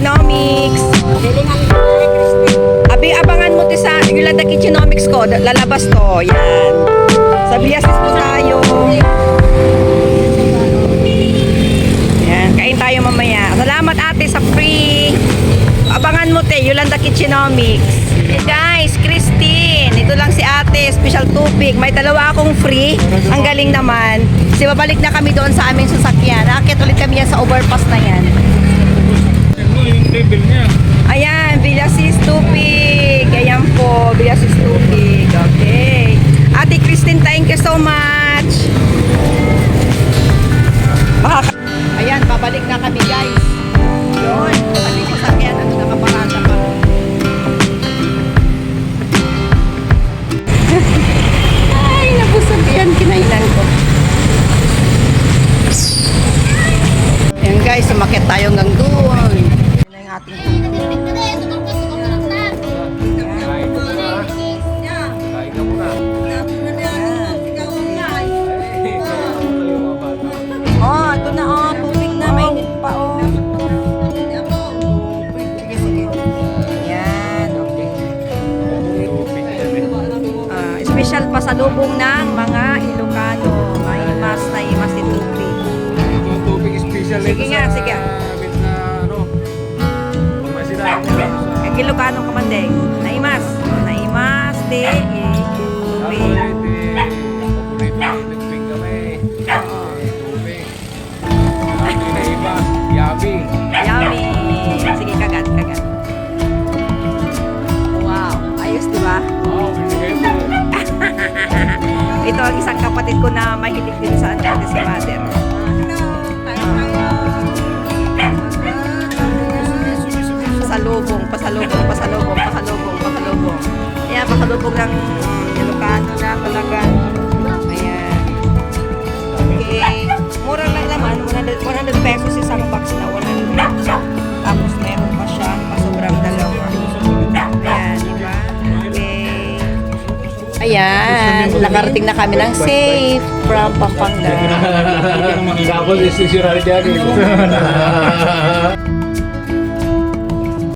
Kitchenomics. Abi, abangan mo ti sa Yolanda Kitchenomics ko. Lalabas to. Yan. Sa Biasis po tayo. Yan. Kain tayo mamaya. Salamat ate sa free. Abangan mo te. Yolanda Kitchenomics. Hey guys, Christine. Ito lang si ate. Special tubig. May dalawa akong free. Ang galing naman. Kasi babalik na kami doon sa aming sasakyan. Nakakit ulit kami yan sa overpass na yan. Yung level niya? Ayan, Villasis Tupig. Ayan po, Villasis Tupig. Okay. Ate Christine, thank you so much. Makaka- Ayan, babalik na kami guys. Yun, kami sasakyan. Ano, nakaparada pa. Ay, nabusog yan. Kinainan ko. Ayan guys, sumakit tayo hanggang doon. Ating. Oh, ito na oh, tubig na, may pa oh. Sige, sige. Yan, okay. Ah, special pasalubong ng mga kapatid ko na mahilig din sa ano, si mother. Pasalubong, pasalubong, pasalubong, pasalubong, pasalubong. Ayan, pasalubong ng Ilocano na talaga. Ayan. Okay. Mura lang naman, 100, 100 pesos isang box na 100. Tapos meron pa siya, pasobrang dalawa. Ayan, di ba? Okay. Ayan, nakarating na kami ng safe from Pampanga. Tapos isisira dyan.